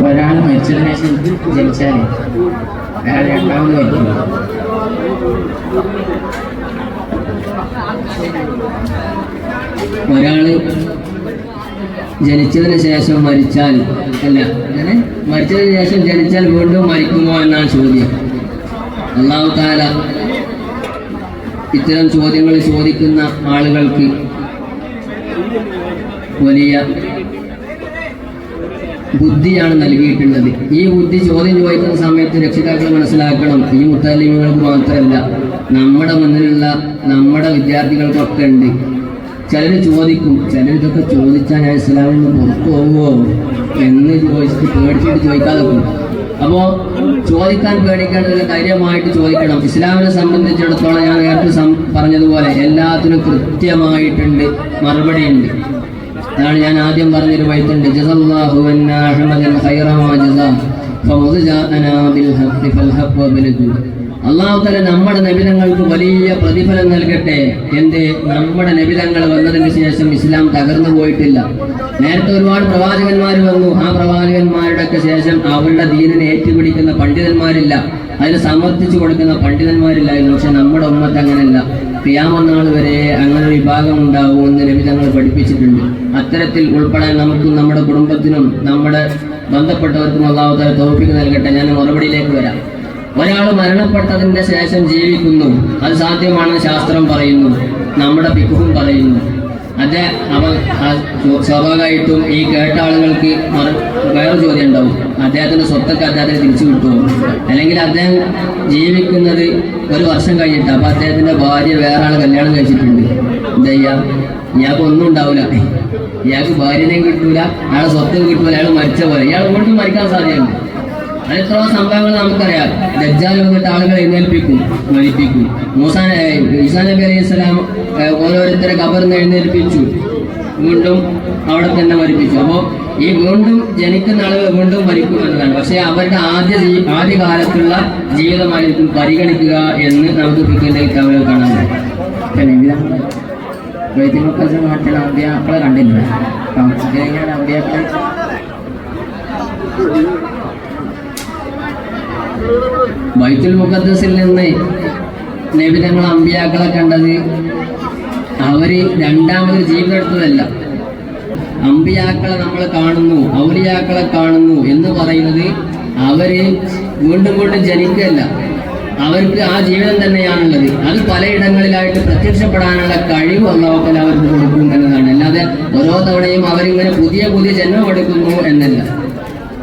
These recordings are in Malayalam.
ഒരാൾ മരിച്ചതിന് ശേഷം ജനിച്ചാലേ? അയാൾ രണ്ടാമത് മരിക്കും. ഒരാൾ ജനിച്ചതിന് ശേഷം മരിച്ചാൽ അല്ല അങ്ങനെ മരിച്ചതിന് ശേഷം ജനിച്ചാൽ വീണ്ടും മരിക്കുമോ എന്നാണ് ചോദ്യം. അള്ളാഹു ഇത്തരം ചോദ്യങ്ങൾ ചോദിക്കുന്ന ആളുകൾക്ക് വലിയ ബുദ്ധിയാണ് നൽകിയിട്ടുള്ളത്. ഈ ബുദ്ധി ചോദ്യം ചോദിക്കുന്ന സമയത്ത് രക്ഷിതാക്കൾ മനസ്സിലാക്കണം. ഈ മുത്താലിമുകൾക്ക് മാത്രമല്ല നമ്മുടെ മുന്നിലുള്ള നമ്മുടെ വിദ്യാർത്ഥികൾക്കൊക്കെ ഉണ്ട്. ചിലർ ചോദിക്കും ചിലർ ഇതൊക്കെ ചോദിച്ചാൽ ഞാൻ ഇസ്ലാമിൽ നിന്ന് പുറത്തു പോകുമോ എന്ന് ചോദിച്ചിട്ട് പേടിച്ചിട്ട് ചോദിക്കാതെ പോകും. അപ്പോൾ ചോദിക്കാൻ പേടിക്കേണ്ടത് ധൈര്യമായിട്ട് ചോദിക്കണം. ഇസ്ലാമിനെ സംബന്ധിച്ചിടത്തോളം ഞാൻ നേരത്തെ പറഞ്ഞതുപോലെ എല്ലാത്തിനും കൃത്യമായിട്ടുണ്ട് മറുപടി ഉണ്ട് അതാണ് ഞാൻ ആദ്യം പറഞ്ഞൊരു വൈത്തുണ്ട്. ജസല്ലാഹു അള്ളാഹു തല നമ്മുടെ നബിതങ്ങൾക്ക് വലിയ പ്രതിഫലം നൽകട്ടെ. എന്ത്? നമ്മുടെ നബിതങ്ങൾ വന്നതിന് ശേഷം ഇസ്ലാം തകർന്നു പോയിട്ടില്ല. നേരത്തെ ഒരുപാട് പ്രവാചകന്മാർ വന്നു. ആ പ്രവാചകന്മാരുടെ ശേഷം അവരുടെ ദീനിനെ ഏറ്റുപിടിക്കുന്ന പണ്ഡിതന്മാരില്ല. അതിന് സമർത്ഥിച്ചു കൊടുക്കുന്ന പണ്ഡിതന്മാരില്ലായിരുന്നു. പക്ഷെ നമ്മുടെ ഉമ്മത്ത് അങ്ങനെയല്ല ക്രിയാമനാൾ വരെ അങ്ങനെ വിഭാഗം ഉണ്ടാവും എന്ന് നബിതങ്ങൾ പഠിപ്പിച്ചിട്ടുണ്ട്. അത്തരത്തിൽ ഉൾപ്പെടാൻ നമുക്കും നമ്മുടെ കുടുംബത്തിനും നമ്മുടെ ബന്ധപ്പെട്ടവർക്കും അള്ളാഹുദായ തോപ്പിക്ക് നൽകട്ടെ. ഞാൻ മറുപടിയിലേക്ക് വരാം. ഒരാൾ മരണപ്പെട്ടതിന്റെ ശേഷം ജീവിക്കുന്നു. അത് സാധ്യമാണെന്ന് ശാസ്ത്രം പറയുന്നു. നമ്മുടെ പിക്കുവും പറയുന്നു. അത് അവ സ്വാഭാവികമായിട്ടും ഈ കേട്ട ആളുകൾക്ക് വേറെ ചോദ്യം ഉണ്ടാവും. അദ്ദേഹത്തിന്റെ സ്വത്തൊക്കെ അദ്ദേഹത്തിന് തിരിച്ചു കിട്ടുമോ? അല്ലെങ്കിൽ അദ്ദേഹം ജീവിക്കുന്നത് ഒരു വർഷം കഴിഞ്ഞിട്ട് അപ്പോൾ അദ്ദേഹത്തിന്റെ ഭാര്യ വേറെ ആൾ കല്യാണം കഴിച്ചിട്ടുണ്ട്. എന്താ ഇയാൾക്ക് ഒന്നും ഉണ്ടാവില്ല ഇയാൾക്ക് ഭാര്യനെയും കിട്ടൂല അയാളെ സ്വത്തും കിട്ടൂല അയാൾ മരിച്ച പോലെ. ഇയാൾ വീണ്ടും മരിക്കാൻ സാധ്യതയുണ്ട്. എത്രയോ സംഭവങ്ങൾ നമുക്കറിയാം? ദജ്ജാൽ വന്നിട്ട് ആളുകളെ എഴുന്നേൽപ്പിക്കും മരിപ്പിക്കും മൂസാ ഈസാ നബി അലൈഹി സ്വലാം ഓരോരുത്തരെ കബറിന്ന് എഴുന്നേൽപ്പിച്ചു. വീണ്ടും അവിടെ തന്നെ മരിപ്പിച്ചു. അപ്പോൾ ഈ വീണ്ടും ജനിക്കുന്ന ആളുകൾ വീണ്ടും മരിക്കും എന്നതാണ്. പക്ഷേ അവരുടെ ആദ്യ ആദ്യകാലത്തുള്ള ആദ്യ ജീവിതമായിരിക്കും പരിഗണിക്കുക എന്ന് നമുക്ക് പിക്കിന്റെ കിതാബുകൾ കാണാൻ വൈദ്യമൊക്കെ നാട്ടിൽ അമ്പിയാക്കളെ കണ്ടില്ല? എങ്ങനെയാണ് അമ്പിയാക്കളെ ബൈത്തുൽ മുഖദ്സിൽ നിന്ന് നബിതങ്ങൾ അമ്പിയാക്കളെ കണ്ടത് അവർ രണ്ടാമത് ജീവിതം എടുത്തതല്ല അമ്പിയാക്കളെ നമ്മൾ കാണുന്നു ഔലിയാക്കളെ കാണുന്നു എന്ന് പറയുന്നത് അവർ വീണ്ടും വീണ്ടും ജനിക്കല്ല അവർക്ക് ആ ജീവിതം തന്നെയാണുള്ളത്. അത് പലയിടങ്ങളിലായിട്ട് പ്രത്യക്ഷപ്പെടാനുള്ള കഴിവ് അള്ളാഹുക്കൽ അവർക്ക് കൊടുക്കും എന്നതാണ് അല്ലാതെ ഓരോ തവണയും അവരിങ്ങനെ പുതിയ പുതിയ ജന്മം എടുക്കുന്നു എന്നല്ല.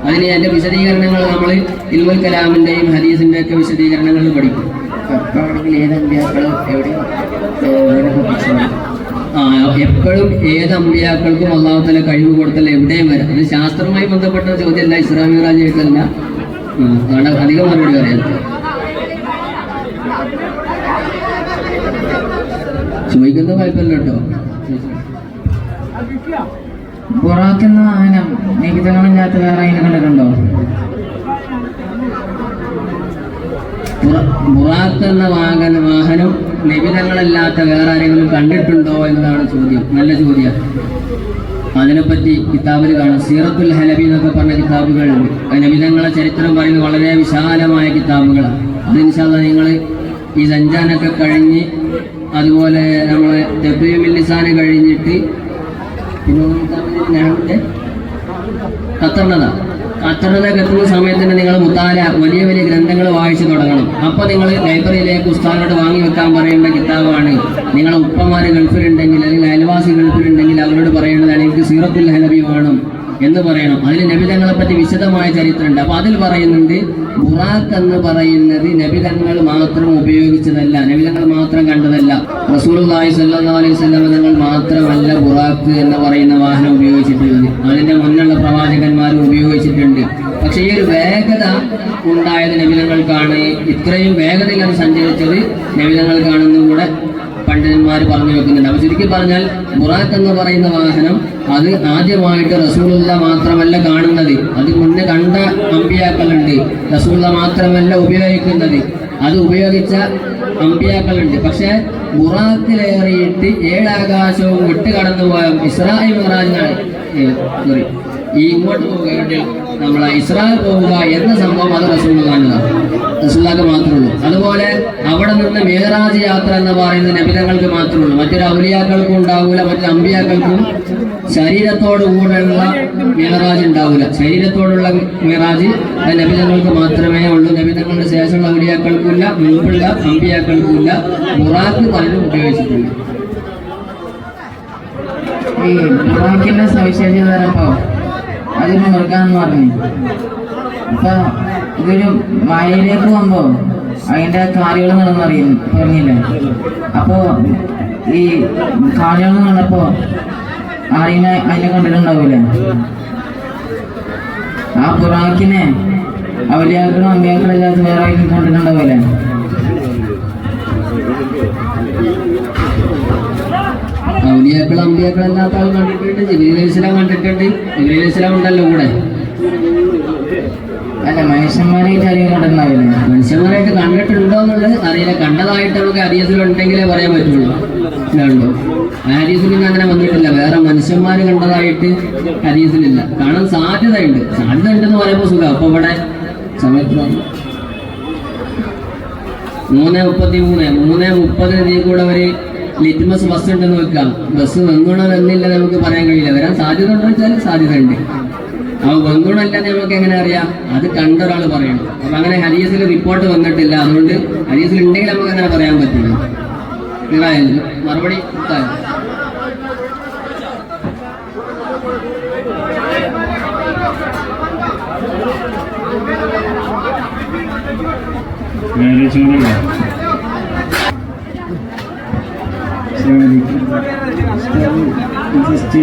അതിന് അതിന്റെ വിശദീകരണങ്ങൾ നമ്മൾ ഇൽമുൽ കലാമിന്റെയും ഹദീസിന്റെ ഒക്കെ വിശദീകരണങ്ങൾ പഠിക്കും. ആ എപ്പോഴും ഏത് അമ്പിയാക്കൾക്കും അള്ളാഹുത്തല കഴിവ് കൊടുത്തല്ല എവിടെയും വരാം. അത് ശാസ്ത്രവുമായി ബന്ധപ്പെട്ട ചോദ്യമല്ല ഇസ്ലാമിക രാജ്യമായിട്ടല്ല അതാണ് അധികം മറുപടി പറയാം ചോദിക്കുന്ന കുഴപ്പമില്ല കേട്ടോ ബുറാക്കുന്ന വാഹനം നികുതങ്ങളില്ലാത്ത വേറെ അതിനെ കണ്ടിട്ടുണ്ടോ ബുറ- ബുറാക്ക് എന്ന വാഹന വാഹനം നിബിതങ്ങളില്ലാത്ത വേറെ ആരെങ്കിലും കണ്ടിട്ടുണ്ടോ എന്നതാണ് ചോദ്യം. നല്ല ചോദ്യം. അതിനെപ്പറ്റി കിതാബിൽ കാണാം. സീറത്തുൽ ഹലബി എന്നൊക്കെ പറഞ്ഞ കിതാബുകൾ നിബിതങ്ങളെ ചരിത്രം പറയുന്നത് വളരെ വിശാലമായ കിതാബുകളാണ്. അത് ഇൻഷാല്ല നിങ്ങൾ ഈ സഞ്ചാനൊക്കെ കഴിഞ്ഞ് അതുപോലെ നമ്മൾ തെബിമില്ലിസാന് കഴിഞ്ഞിട്ട് പിന്നെ ഒരു കത്തുന്ന സമയത്ത് തന്നെ നിങ്ങൾ മുത്താല വലിയ വലിയ ഗ്രന്ഥങ്ങൾ വായിച്ചു തുടങ്ങണം. അപ്പൊ നിങ്ങൾ ലൈബ്രറിയിലേക്ക് ഉസ്താദിനോട് വാങ്ങി വെക്കാൻ പറയേണ്ട കിതാബാണ്. നിങ്ങളെ ഉപ്പമാര് ഗൾഫിലുണ്ടെങ്കിൽ അല്ലെങ്കിൽ അയൽവാസി ഗൾഫിലുണ്ടെങ്കിൽ അവരോട് പറയേണ്ടതാണ് എനിക്ക് സീറത്തുൽ ഹലബി വേണം. എന്ന് പറയണം. അതിൽ നബിതങ്ങളെ പറ്റി വിശദമായ ചരിത്രമുണ്ട്. അപ്പൊ അതിൽ പറയുന്നുണ്ട് ബുറാഖ് എന്ന് പറയുന്നത് നബിതങ്ങൾ മാത്രം ഉപയോഗിച്ചതല്ല നബിതങ്ങൾ മാത്രം കണ്ടതല്ല. റസൂലുള്ളാഹി സ്വല്ലല്ലാഹു അലൈഹി വസല്ലം തങ്ങൾ മാത്രമല്ല ബുറാഖ് എന്ന് പറയുന്ന വാഹനം ഉപയോഗിച്ചിട്ടുള്ളത്. അതിന്റെ മുന്നുള്ള പ്രവാചകന്മാരും ഉപയോഗിച്ചിട്ടുണ്ട്. പക്ഷെ ഈ ഒരു വേഗത ഉണ്ടായത് നബിതങ്ങൾക്കാണ്. ഇത്രയും വേഗതയിൽ അത് സഞ്ചരിച്ചത് നബിതങ്ങൾക്കാണെന്നും കൂടെ പണ്ഡിതന്മാർ പറഞ്ഞു വെക്കുന്നുണ്ട്. അപ്പൊ ചുരുക്കി പറഞ്ഞാൽ ബുറാഖ് എന്ന് പറയുന്ന വാഹനം അത് ആദ്യമായിട്ട് റസൂലുള്ള മാത്രമല്ല കാണുന്നത്. അത് മുന്നേ കണ്ട അമ്പിയാക്കളുണ്ട്. റസൂള മാത്രമല്ല ഉപയോഗിക്കുന്നത്. അത് ഉപയോഗിച്ച അമ്പിയാക്കളുണ്ട്. പക്ഷെ ബുറാക്കിലേറിയിട്ട് ഏഴാകാശവും വിട്ട് കടന്നുപോയ ഇസ്രായേൽ മിറാജിനാണ് സോറി ഈ ഇങ്ങോട്ട് പോകേണ്ടി നമ്മളെ ഇസ്രായേൽ പോവുക എന്ന സംഭവം അത് റസൂലുള്ളാഹിന്റെതാണ് റസൂലുള്ളാഹിക്ക് മാത്രമേ ഉള്ളൂ അതുപോലെ അവിടെ നിന്ന് മേറാജ് യാത്ര എന്ന് പറയുന്നത് നബിതങ്ങൾക്ക് മാത്രമേ ഉള്ളൂ മറ്റൊരു ഔലിയാക്കൾക്കും ഉണ്ടാവില്ല മറ്റൊരു അമ്പിയാക്കൾക്കും ശരീരത്തോടു കൂടെയുള്ള മേറാജ് ഉണ്ടാവില്ല ശരീരത്തോടുള്ള മേറാജ് നബിതങ്ങൾക്ക് മാത്രമേ ഉള്ളൂ. നബിതങ്ങളുടെ ശേഷമുള്ള ഔലിയാക്കൾക്കില്ല മുൻപുള്ള അമ്പിയാക്കൾക്കില്ല ബുറാക്ക് പലരും ഉപയോഗിച്ചിട്ടുണ്ട് ഈ ബുറാക്കിന്റെ സവിശേഷത അതിന് മൃഗാന്ന് പറഞ്ഞു. അപ്പൊ ഇതൊരു മഴയിലേക്ക് പോകുമ്പോ അതിന്റെ കാലുകൾ നടന്നറിയും പറഞ്ഞില്ലേ അപ്പോ ഈ കാലുകൾ നടന്നപ്പോ ആരെയും അതിനെ കണ്ടിട്ടുണ്ടാവൂലേ ആ ബുറാക്കിനെ അവലിയാക്കളും അമ്പിയാക്കളും ഇല്ലാത്ത വേറെ ആരെങ്കിലും കണ്ടിട്ടുണ്ടാവൂലേ ഔലിയാക്കൾ അമ്പിയാക്കൾ അല്ലാത്ത ആൾ കണ്ടിട്ടുണ്ട് ജിബിലി കണ്ടിട്ടുണ്ട് ജിബിലി ഉണ്ടല്ലോ കൂടെ. അല്ല മനുഷ്യന്മാരായിട്ട് കണ്ടിട്ടുണ്ടാവില്ലേ മനുഷ്യന്മാരായിട്ട് കണ്ടിട്ടുണ്ടോ എന്നുള്ളത് അറിയില്ല. കണ്ടതായിട്ട് നമുക്ക് ഹദീസിലുണ്ടെങ്കിലേ പറയാൻ പറ്റുള്ളൂ. ഇതുണ്ടോ? ഹദീസിൽ അങ്ങനെ വന്നിട്ടില്ല. വേറെ മനുഷ്യന്മാർ കണ്ടതായിട്ട് അരിയസിലില്ല കാണാൻ സാധ്യതയുണ്ട്. സാധ്യത ഉണ്ടെന്ന് പറയുമ്പോൾ സുഖം. അപ്പൊ ഇവിടെ സമയത്ത്. മൂന്ന് മുപ്പത്തി മൂന്ന് മൂന്ന് മുപ്പതിൽ കൂടെ ഒരു ലിറ്റ്മസ് ബസ് ഉണ്ടെന്ന് വെക്കാം. ബസ് വെങ്ങണോ എന്നില്ല നമുക്ക് പറയാൻ കഴിയില്ല. വരാൻ സാധ്യത ഉണ്ടോ വെച്ചാൽ സാധ്യത ഉണ്ട് അപ്പൊ വെങ്ങണമല്ലെന്ന് നമുക്ക് എങ്ങനെ അറിയാം? അത് കണ്ട ഒരാൾ പറയണം അപ്പൊ അങ്ങനെ ഹരീസിൽ റിപ്പോർട്ട് വന്നിട്ടില്ല. അതുകൊണ്ട് ഹരീസിൽ ഉണ്ടെങ്കിൽ നമുക്ക് അങ്ങനെ പറയാൻ പറ്റില്ല. മറുപടി ഇതായാലും. ജസ്റ്റ്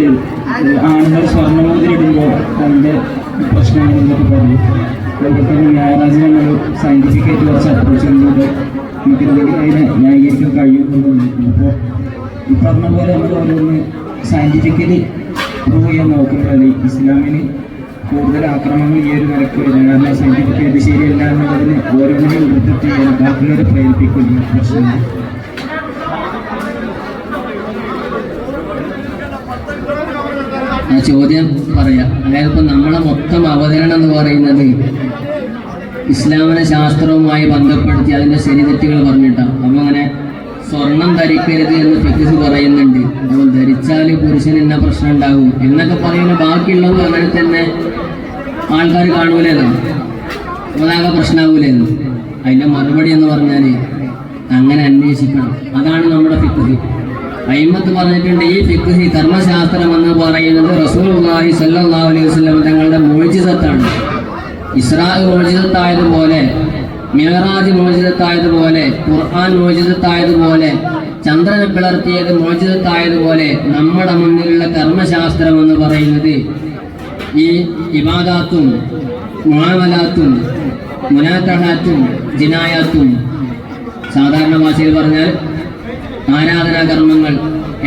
ആണുങ്ങൾ സ്വർണമോതിരം ഇടുമ്പോൾ അതിന്റെ പ്രശ്നങ്ങളെന്നൊക്കെ പറഞ്ഞു അതുപോലെ തന്നെ ഞായറാഴ്ച നമ്മൾ സയന്റിഫിക്കായിട്ട് കുറച്ച് അപ്രോച്ചുകളിലൂടെ നമുക്ക് അതിനെ ന്യായീകരിക്കാൻ കഴിയുമെന്നുണ്ട് അപ്പോൾ ഈ പറഞ്ഞ പോലെ നമ്മൾ ഓരോന്ന് സയന്റിഫിക്കലി പ്രൂവ് ചെയ്യാൻ നോക്കുന്നതല്ല ഇസ്ലാമിന് കൂടുതൽ ആക്രമണങ്ങൾ ഈ ഒരു നിരക്ക് വരുന്നത് കാരണം സയന്റിഫിക്കായിട്ട് ശരിയല്ല എന്നുള്ളതിന് ഓരോന്നിനെയും ഉൾപ്പെടുത്തി ചെയ്യാൻ ബാക്കിയുള്ളവരെ പ്രേരിപ്പിക്കില്ല പ്രശ്നങ്ങൾ ആ ചോദ്യം പറയാം. അതായത് ഇപ്പം നമ്മളെ മൊത്തം അവതരണം എന്ന് പറയുന്നത് ഇസ്ലാമിക ശാസ്ത്രവുമായി ബന്ധപ്പെടുത്തി അതിന്റെ ശരിതെറ്റുകൾ പറഞ്ഞിട്ടാണ് അപ്പം അങ്ങനെ സ്വർണം ധരിക്കരുത് എന്ന് ഫിക്സ് പറയുന്നുണ്ട്. അപ്പം ധരിച്ചാൽ പുരുഷന് എന്ന പ്രശ്നം ഉണ്ടാകും എന്നൊക്കെ പറയുന്ന ബാക്കിയുള്ളത് അങ്ങനെ തന്നെ ആൾക്കാർ കാണൂലെന്നോ. അതാകെ പ്രശ്നമാകൂലെന്ന് അതിന്റെ മറുപടി എന്ന് പറഞ്ഞാൽ അങ്ങനെ അന്വേഷിക്കണം. അതാണ് നമ്മുടെ ഫിക്സ് അയിമത്ത് പറഞ്ഞിട്ടുണ്ട് ഈ ഫിഖ് കർമ്മശാസ്ത്രം എന്ന് പറയുന്നത് റസൂലുള്ളാഹി സ്വല്ലല്ലാഹു അലൈഹി വസല്ലം തങ്ങളുടെ മോചിതത്താണ്. ഇസ്രാ മോചിതത്തായതുപോലെ മിഹറാജ് മോചിതത്തായതുപോലെ ഖുർആൻ മോചിതത്തായതുപോലെ ചന്ദ്രനെ പിളർത്തിയത് മോചിതത്തായതുപോലെ നമ്മുടെ മുന്നിലുള്ള കർമ്മശാസ്ത്രം എന്ന് പറയുന്നത് ഈ ഇബാദാത്തും മുആമലാത്തും മുനാത്തഹാത്തും ജിനായാത്തും. സാധാരണ ഭാഷയിൽ പറഞ്ഞാൽ ആരാധനാ കർമ്മങ്ങൾ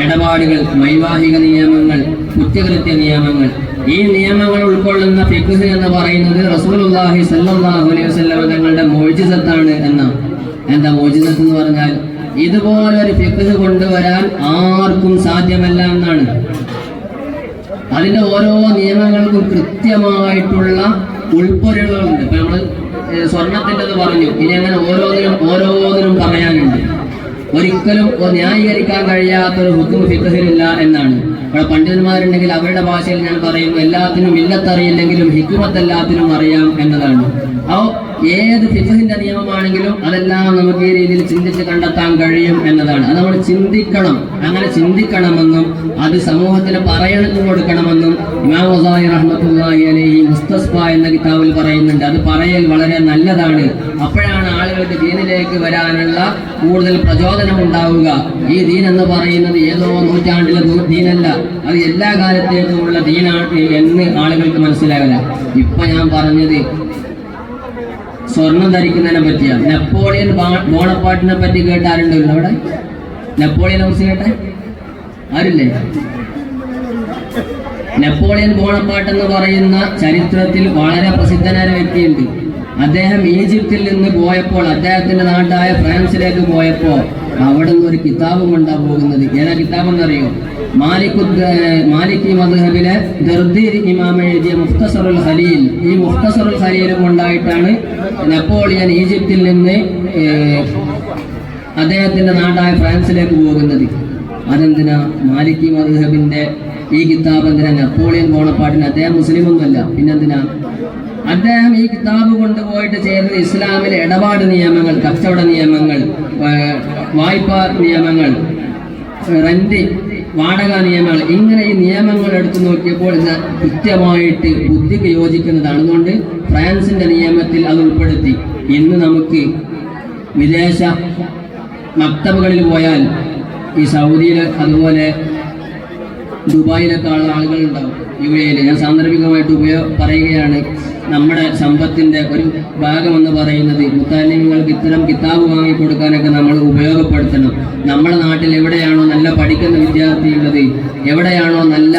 ഇടപാടുകൾ വൈവാഹിക നിയമങ്ങൾ കുറ്റകൃത്യ നിയമങ്ങൾ. ഈ നിയമങ്ങൾ ഉൾക്കൊള്ളുന്ന ഫിഖ് എന്ന് പറയുന്നത് റസൂലുള്ളാഹി സല്ലല്ലാഹു അലൈഹി വസല്ലം തങ്ങളുടെ മോചിതത്താണ് എന്ന എന്താ മോചിതത്ത് എന്ന് പറഞ്ഞാൽ ഇതുപോലൊരു ഫിഖ് കൊണ്ടുവരാൻ ആർക്കും സാധ്യമല്ല എന്നാണ്. അതിന്റെ ഓരോ നിയമങ്ങൾക്കും കൃത്യമായിട്ടുള്ള ഉൾപ്പൊരുകളുണ്ട് ഇപ്പൊ നമ്മൾ ഏഹ് സ്വർണത്തിന്റെത് പറഞ്ഞു. ഇനി അങ്ങനെ ഓരോന്നിനും ഓരോന്നിനും പറയാനുണ്ട്. ഒരിക്കലും ന്യായീകരിക്കാൻ കഴിയാത്തൊരു ഹുക്കും ഫിഖഹിലില്ല എന്നാണ്. ഇവിടെ പണ്ഡിതന്മാരുണ്ടെങ്കിൽ അവരുടെ ഭാഷയിൽ ഞാൻ പറയും എല്ലാത്തിനും ഇല്ലത്തറിയില്ലെങ്കിലും ഹിക്കുമത്ത് എല്ലാത്തിനും അറിയാം എന്നതാണ്. അപ്പോൾ ഏത് ഫിഖഹിന്റെ നിയമമാണെങ്കിലും അതെല്ലാം നമുക്ക് ഈ രീതിയിൽ ചിന്തിച്ച് കണ്ടെത്താൻ കഴിയും എന്നതാണ്. അത് നമ്മൾ ചിന്തിക്കണം അങ്ങനെ ചിന്തിക്കണമെന്നും അത് സമൂഹത്തിന് പറയണത്തിന് കൊടുക്കണമെന്നും ഇമാം വസായി റഹ്മത്തുള്ളാഹി അലൈഹി മുസ്തസ്ഫ എന്ന കിതാബിൽ പറയുന്നുണ്ട്. അത് പറയൽ വളരെ നല്ലതാണ്. അപ്പോഴാണ് ആളുകൾക്ക് ദീനിലേക്ക് വരാനുള്ള കൂടുതൽ പ്രചോദനം ഉണ്ടാവുക. ഈ ദീൻ എന്ന് പറയുന്നത് ഏതോ നൂറ്റാണ്ടിലെ ദീനല്ല. അത് എല്ലാ കാലത്തേക്കുമുള്ള ദീനാണ് എന്ന് ആളുകൾക്ക് മനസ്സിലാകില്ല ഇപ്പൊ ഞാൻ പറഞ്ഞത് സ്വർണം ധരിക്കുന്നതിനെ പറ്റിയാണ്. നെപ്പോളിയൻ ബോണപ്പാട്ടിനെ പറ്റി കേട്ട അവിടെ? നെപ്പോളിയനെ കുറിച്ച് കേട്ടെ? ആരില്ലേ? നെപ്പോളിയൻ ബോണപ്പാട്ട് എന്ന് പറയുന്ന ചരിത്രത്തിൽ വളരെ പ്രസിദ്ധനായ വ്യക്തിയുണ്ട്. അദ്ദേഹം ഈജിപ്തിൽ നിന്ന് പോയപ്പോൾ അദ്ദേഹത്തിന്റെ നാട്ടായ ഫ്രാൻസിലേക്ക് പോയപ്പോൾ അവിടെ നിന്ന് ഒരു കിതാബ് കൊണ്ടാണ് പോകുന്നത്. ഏതാ കിതാബ് എന്നറിയോ മാലിക് മദ്ഹബിലെ ദർദീർ ഇമാം എഴുതിയ മുഖ്തസറുൽ ഹലീൽ ഈ മുഖ്തസറുൽ ഹലീലും കൊണ്ടായിട്ടാണ് നെപ്പോളിയൻ ഈജിപ്തിൽ നിന്ന് അദ്ദേഹത്തിന്റെ നാടായ ഫ്രാൻസിലേക്ക് പോകുന്നത്. അതെന്തിനാ? മാലിക് മദ്ഹബിന്റെ ഈ കിതാബ് എന്തിനാ നെപ്പോളിയൻ ബോണപ്പാട്ടിന് അദ്ദേഹം മുസ്ലിം ഒന്നുമല്ല പിന്നെന്തിനാ? അദ്ദേഹം ഈ കിതാബ് കൊണ്ടുപോയിട്ട് ചേർന്ന് ഇസ്ലാമിലെ ഇടപാട് നിയമങ്ങൾ കച്ചവട നിയമങ്ങൾ വായ്പാ നിയമങ്ങൾ റെന്റ് വാടക നിയമങ്ങൾ ഇങ്ങനെ ഈ നിയമങ്ങൾ എടുത്തു നോക്കിയപ്പോൾ ഇത് കൃത്യമായിട്ട് ബുദ്ധിക്ക് യോജിക്കുന്നതാണ്. അതുകൊണ്ട് ഫ്രാൻസിന്റെ നിയമത്തിൽ അത് ഉൾപ്പെടുത്തി. ഇന്ന് നമുക്ക് വിദേശ മക്തബുകളിൽ പോയാൽ ഈ സൗദിയിൽ അതുപോലെ ദുബായിലൊക്കെ ആളുകൾ ഉണ്ടാവും യു എയിൽ ഞാൻ സാന്ദർഭികമായിട്ട് ഉപയോഗ പറയുകയാണ്. നമ്മുടെ സമ്പത്തിന്റെ ഒരു ഭാഗമെന്ന് പറയുന്നത് മുത്താലിമികൾക്ക് ഇത്തരം കിതാബ് വാങ്ങി കൊടുക്കാനൊക്കെ നമ്മൾ ഉപയോഗപ്പെടുത്തണം. നമ്മുടെ നാട്ടിൽ എവിടെയാണോ നല്ല പഠിക്കുന്ന വിദ്യാർത്ഥിയുള്ളത് എവിടെയാണോ നല്ല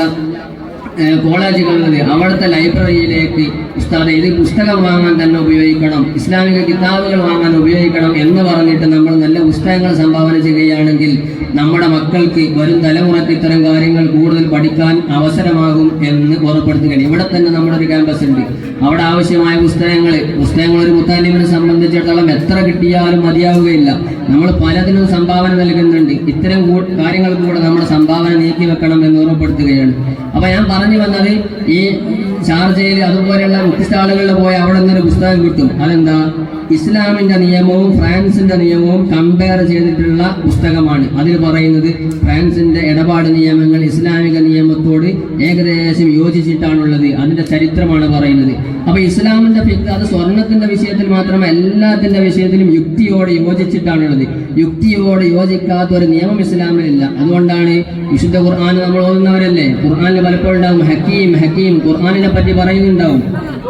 ഏഹ് കോളേജുകളുള്ളത് അവിടുത്തെ ലൈബ്രറിയിലേക്ക് ഉസ്താദ് ഇത് പുസ്തകം വാങ്ങാൻ തന്നെ ഉപയോഗിക്കണം ഇസ്ലാമിക കിതാബുകൾ വാങ്ങാൻ ഉപയോഗിക്കണം എന്ന് പറഞ്ഞിട്ട് നമ്മൾ നല്ല പുസ്തകങ്ങൾ സംഭാവന ചെയ്യുകയാണെങ്കിൽ നമ്മുടെ മക്കൾക്ക് വരും തലമുറയ്ക്ക് ഇത്തരം കാര്യങ്ങൾ കൂടുതൽ പഠിക്കാൻ അവസരമാകും എന്ന് ഓർമ്മപ്പെടുത്തുകയാണ്. ഇവിടെ തന്നെ നമ്മുടെ ഒരു ക്യാമ്പസ് ഉണ്ട്. അവിടെ ആവശ്യമായ പുസ്തകങ്ങൾ പുസ്തകങ്ങൾ ഒരു മുത്താലിമിനെ സംബന്ധിച്ചിടത്തോളം എത്ര കിട്ടിയാലും മതിയാവുകയില്ല. നമ്മൾ പലതിനും സംഭാവന നൽകുന്നുണ്ട്. ഇത്തരം കാര്യങ്ങൾക്ക് കൂടെ നമ്മുടെ സംഭാവന നീക്കി വെക്കണം എന്ന് ഓർമ്മപ്പെടുത്തുകയാണ്. അപ്പൊ ഞാൻ പറഞ്ഞു വന്നത് ഈ ഷാർജയിൽ അതുപോലെയുള്ള വ്യത്യസ്ത ആളുകളിൽ പോയി അവിടെ നിന്നൊരു പുസ്തകം കിട്ടും. അതെന്താ? ഇസ്ലാമിന്റെ നിയമവും ഫ്രാൻസിന്റെ നിയമവും കമ്പയർ ചെയ്തിട്ടുള്ള പുസ്തകമാണ്. അതിൽ പറയുന്നത് ഫ്രാൻസിന്റെ ഇടപാട് നിയമങ്ങൾ ഇസ്ലാമിക നിയമത്തോട് ഏകദേശം യോജിച്ചിട്ടാണുള്ളത്. അതിന്റെ ചരിത്രമാണ് പറയുന്നത്. അപ്പൊ ഇസ്ലാമിന്റെ ഫിത്ത് അത് സ്വർണത്തിന്റെ വിഷയത്തിൽ മാത്രമല്ല എല്ലാത്തിന്റെ വിഷയത്തിലും യുക്തിയോടെ യോജിച്ചിട്ടാണുള്ളത്. യുക്തിയോടെ യോജിക്കാത്ത ഒരു നിയമം ഇസ്ലാമിലില്ല. അതുകൊണ്ടാണ് വിശുദ്ധ ഖുർആൻ നമ്മൾ ഓതുന്നവരല്ലേ? ഖുർആനിൽ പലപ്പോഴും ഉണ്ടാവും ഹക്കീം ഹക്കീം ഖുർആാനിനെ പറ്റി പറയുന്നുണ്ടാവും.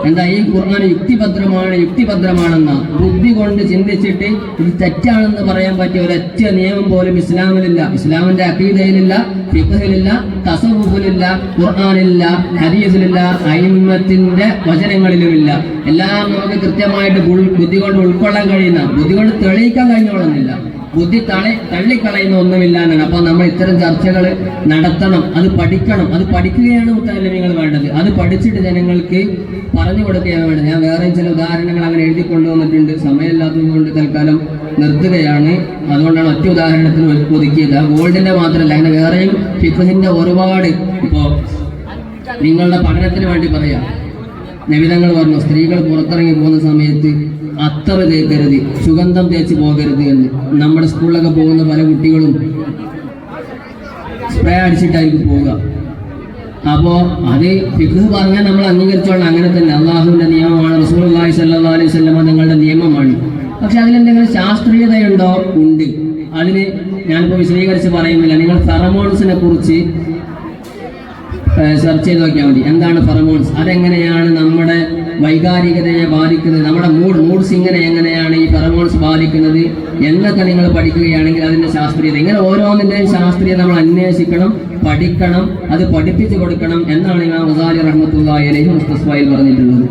എന്താ ഈ ഖുർആൻ യുക്തിഭദ്രമാണ് യുക്തിഭദ്രമാണെന്ന. ബുദ്ധി കൊണ്ട് ചിന്തിച്ചിട്ട് ഇത് തെറ്റാണെന്ന് പറയാൻ പറ്റിയ ഒരൊറ്റ നിയമം പോലും ഇസ്ലാമിലില്ല. ഇസ്ലാമിന്റെ അഖീദയിലില്ല ഫിഖഹിലില്ല തസവുഫിലില്ല ഖുർആാനില്ല ഹദീസിലില്ല അയിമത്തിന്റെ വചനങ്ങളിലുമില്ല. എല്ലാം നമുക്ക് കൃത്യമായിട്ട് ബുദ്ധി കൊണ്ട് ഉൾക്കൊള്ളാൻ കഴിയുന്ന ബുദ്ധി കൊണ്ട് തെളിയിക്കാൻ കഴിഞ്ഞോളുന്നില്ല. ബുദ്ധി തളി തള്ളിക്കളയുന്ന ഒന്നുമില്ല എന്നാണ് അപ്പൊ നമ്മൾ ഇത്തരം ചർച്ചകൾ നടത്തണം. അത് പഠിക്കണം. അത് പഠിക്കുകയാണ് മുത്തലമികൾ വേണ്ടത്. അത് പഠിച്ചിട്ട് ജനങ്ങൾക്ക് പറഞ്ഞു കൊടുക്കുകയാണ് വേണ്ടത്. ഞാൻ വേറെ ചില ഉദാഹരണങ്ങൾ അങ്ങനെ എഴുതി കൊണ്ടുവന്നിട്ടുണ്ട്. സമയമില്ലാത്തത് കൊണ്ട് തൽക്കാലം നിർത്തുകയാണ്. അതുകൊണ്ടാണ് ഒറ്റ ഉദാഹരണത്തിന് ഒതുക്കിയത്. ആ ഗോൾഡിന്റെ മാത്രമല്ല അങ്ങനെ വേറെയും ഫിഫിന്റെ ഒരുപാട് ഇപ്പോ നിങ്ങളുടെ പഠനത്തിന് വേണ്ടി പറയാം. നബിതങ്ങൾ പറഞ്ഞു സ്ത്രീകൾ പുറത്തിറങ്ങി പോകുന്ന സമയത്ത് അത്തറ തേക്കരുത് സുഗന്ധം തേച്ച് പോകരുത് എന്ന്. നമ്മുടെ സ്കൂളിലൊക്കെ പോകുന്ന പല കുട്ടികളും സ്പ്രേ അടിച്ചിട്ടായിരിക്കും പോവുക. അപ്പോ അത് ഫിഖ് പറഞ്ഞാൽ നമ്മൾ അംഗീകരിച്ചോളാം. അങ്ങനെ തന്നെ അള്ളാഹുവിന്റെ നിയമമാണ് റസൂൽ അള്ളാഹി അലൈഹി സ്വലമ നിങ്ങളുടെ നിയമമാണ്. പക്ഷെ അതിലെന്തെങ്കിലും ശാസ്ത്രീയതയുണ്ടോ? ഉണ്ട്. അതിന് ഞാനിപ്പോൾ വിശദീകരിച്ച് പറയുന്നില്ല. നിങ്ങൾ ഫെറമോൺസിനെ കുറിച്ച് സെർച്ച് ചെയ്ത് നോക്കിയാൽ മതി. എന്താണ് ഫെറമോൺസ് അതെങ്ങനെയാണ് നമ്മുടെ വൈകാരികതയെ ബാധിക്കുന്നത്? നമ്മുടെ മൂഡ് മൂഡ് സിങ്ങിനെ എങ്ങനെയാണ് ഈ ഫെറമോൺസ് ബാധിക്കുന്നത്? എന്നൊക്കെ നിങ്ങൾ പഠിക്കുകയാണെങ്കിൽ അതിന്റെ ശാസ്ത്രീയത. ഇങ്ങനെ ഓരോന്നിന്റെയും ശാസ്ത്രീയ നമ്മൾ അന്വേഷിക്കണം പഠിക്കണം അത് പഠിപ്പിച്ചു കൊടുക്കണം എന്നാണ് ഇമാം മുസാലി റഹ്മത്തുള്ളാഹി അലൈഹി മുസ്തസ്ഫായിൽ പറഞ്ഞിട്ടുള്ളത്.